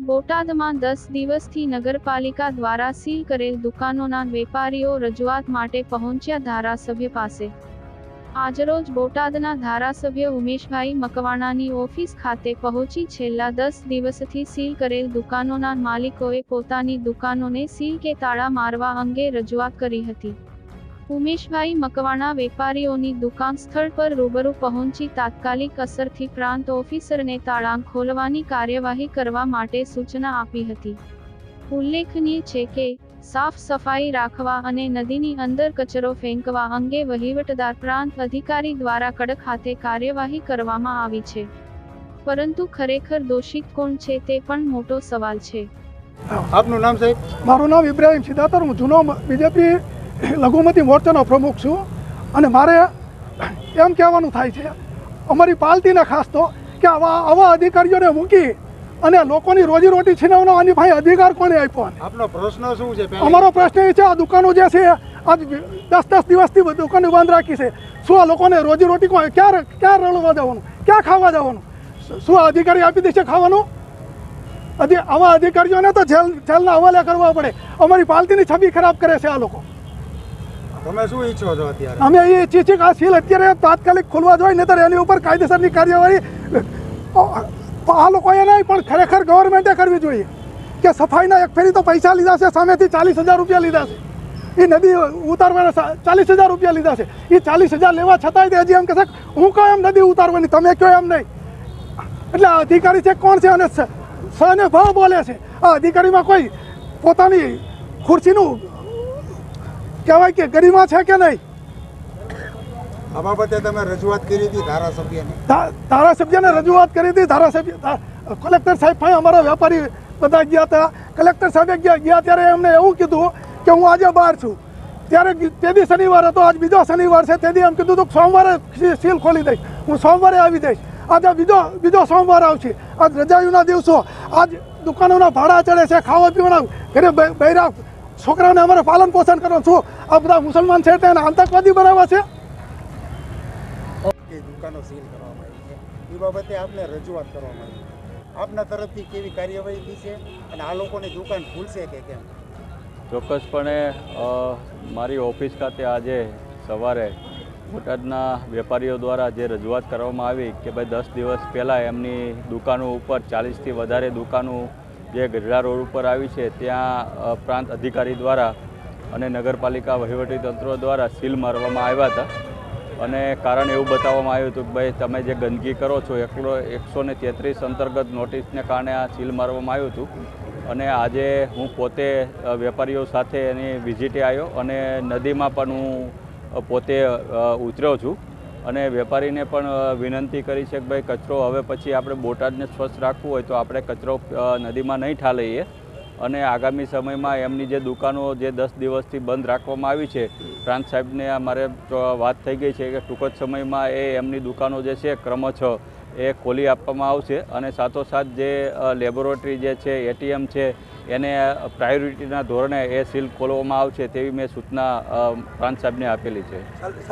બોટાદમાં દસ દિવસથી નગરપાલિકા દ્વારા સીલ કરેલ દુકાનોના વેપારીઓ રજૂઆત માટે પહોંચ્યા ધારાસભ્ય પાસે. આજરોજ બોટાદના ધારાસભ્ય ઉમેશભાઈ મકવાણાની ઓફિસ ખાતે પહોંચી છેલ્લા દસ દિવસથી સીલ કરેલ દુકાનોના માલિકોએ પોતાની દુકાનોને સીલ કે તાળા મારવા અંગે રજૂઆત કરી હતી. ઉમેશભાઈ મકવાણા વેપારીઓની દુકાન સ્થળ પર રૂબરૂ પહોંચી તાત્કાલિક અસરથી પ્રાંત ઓફિસરને તાળાં ખોલવાની કાર્યવાહી કરવા માટે સૂચના આપી હતી. ઉલ્લેખનીય છે કે સાફ સફાઈ રાખવા અને નદીની અંદર કચરો ફેંકવા અંગે વહીવટદાર પ્રાંત અધિકારી દ્વારા કડક હાથે કાર્યવાહી કરવામાં આવી છે. પરંતુ ખરેખર દોષિત કોણ છે તે પણ મોટો સવાલ છે. આપનું નામ સાહેબ? મારું નામ ઇબ્રાહિમ સિદ્ધાતર હું જૂનો બીજેપી લઘુમતી મોરચાનો પ્રમુખ છું અને મારે એમ કહેવાનું થાય છે અમારી પાર્ટીને ખાસ તો કે આવા આવા અધિકારીઓને મૂકી અને લોકોની રોજીરોટી છીનવવાનો આની ભાઈ અધિકાર કોને આપ્યો? આપનો પ્રશ્ન શું છે અમારો પ્રશ્ન એ છે આ દુકાનો જે છે આજ દસ દસ દિવસથી દુકાનો બંધ રાખી છે. શું આ લોકોને રોજીરોટી કોણ ક્યારે ક્યાં રળવા જવાનું? ક્યાં ખાવા જવાનું? શું આ અધિકારી આપી દેશે ખાવાનું? આવા અધિકારીઓને તો જેલ જેલના હવાલે કરવા પડે. અમારી પાલતીની છબી ખરાબ કરે છે આ લોકો. અમે એ ઈચ્છીએ છીએ આ સીલ અત્યારે તાત્કાલિક ખોલવા જોઈએ, નહીતર એની ઉપર કાયદેસરની કાર્યવાહી આ લોકોએ નહીં, પણ ખરેખર ગવર્મેન્ટે કરવી જોઈએ કે સફાઈના એક ફેરી તો પૈસા લીધા છે, સામેથી ચાલીસ હજાર રૂપિયા લીધા છે. એ નદી ઉતારવાના ચાલીસ હજાર રૂપિયા લીધા છે. એ ચાલીસ હજાર લેવા છતાંય તે હજી એમ કહેશે કે હું કહું એમ નદી ઉતારવાની, તમે કહો એમ નહીં. એટલે આ અધિકારી છે, કોણ છે અને સ ભાવ બોલે છે? આ અધિકારીમાં કોઈ પોતાની ખુરશીનું કહેવાય કે ગરિમા છે કે નહીં? આ બાબતે તમે રજૂઆત કરી હતી ધારાસભ્યને. ધારાસભ્યને રજૂઆત કરી હતી. ધારાસભ્ય કલેક્ટર સાહેબ પાસે અમારા વેપારી બધા ગયા હતા. કલેક્ટર સાહેબે ગયા ગયા ત્યારે એમને એવું કીધું કે હું આજે બહાર છું. ત્યારે તે દી શનિવાર હતો આજ બીજો શનિવાર છે. તે દી એમ કીધું હતું સોમવારે સીલ ખોલી દઈશ. હું સોમવારે આવી દઈશ આજે બીજો બીજો સોમવાર આવશે. આજ રજાયુના દિવસો. આજ દુકાનોના ભાડા ચડે છે ખાવા પીવાના ઘરે બૈરા છોકરાઓને અમારે પાલન પોષણ કરવાનું શું આ બધા મુસલમાન છે તેને આતંકવાદી બનાવવા છે. કે દુકાનો સીલ કરવામાં આવી છે. એ બાબતે આપને રજૂઆત કરવામાં આવી આપના તરફથી કેવી કાર્યવાહી થઈ છે અને આ લોકોની દુકાન ખુલશે કે કેમ? ચોક્કસપણે મારી ઓફિસ ખાતે આજે સવારે બોટાદના વેપારીઓ દ્વારા જે રજૂઆત કરવામાં આવી કે ભાઈ દસ દિવસ પહેલાં એમની દુકાનો ઉપર ચાલીસથી વધારે દુકાનો જે ગઢડા રોડ ઉપર આવી છે, ત્યાં પ્રાંત અધિકારી દ્વારા અને નગરપાલિકા વહીવટીતંત્ર દ્વારા સીલ મારવામાં આવ્યા હતા. અને કારણ એવું બતાવવામાં આવ્યું હતું કે ભાઈ, તમે જે ગંદકી કરો છો એકલો એકસો ને તેત્રીસ અંતર્ગત નોટિસને કારણે આ સીલ મારવામાં આવ્યું હતું. અને આજે હું પોતે વેપારીઓ સાથે એની વિઝિટે આવ્યો અને નદીમાં પણ હું પોતે ઉતર્યો છું. અને વેપારીને પણ વિનંતી કરી છે કે ભાઈ કચરો હવે પછી આપણે બોટાદને સ્વચ્છ રાખવું હોય તો આપણે કચરો નદીમાં નહીં ઠાલઈએ. અને આગામી સમયમાં એમની જે દુકાનો જે દસ દિવસથી બંધ રાખવામાં આવી છે, પ્રાંત સાહેબને અમારે વાત થઈ ગઈ છે કે ટૂંક જ સમયમાં એ એમની દુકાનો જે છે ક્રમશઃ એ ખોલી આપવામાં આવશે. અને સાથોસાથ જે લેબોરેટરી જે છે, એટીએમ છે, એને પ્રાયોરિટીના ધોરણે એ સીલ ખોલવામાં આવશે તેવી મેં સૂચના પ્રાંત સાહેબને આપેલી છે.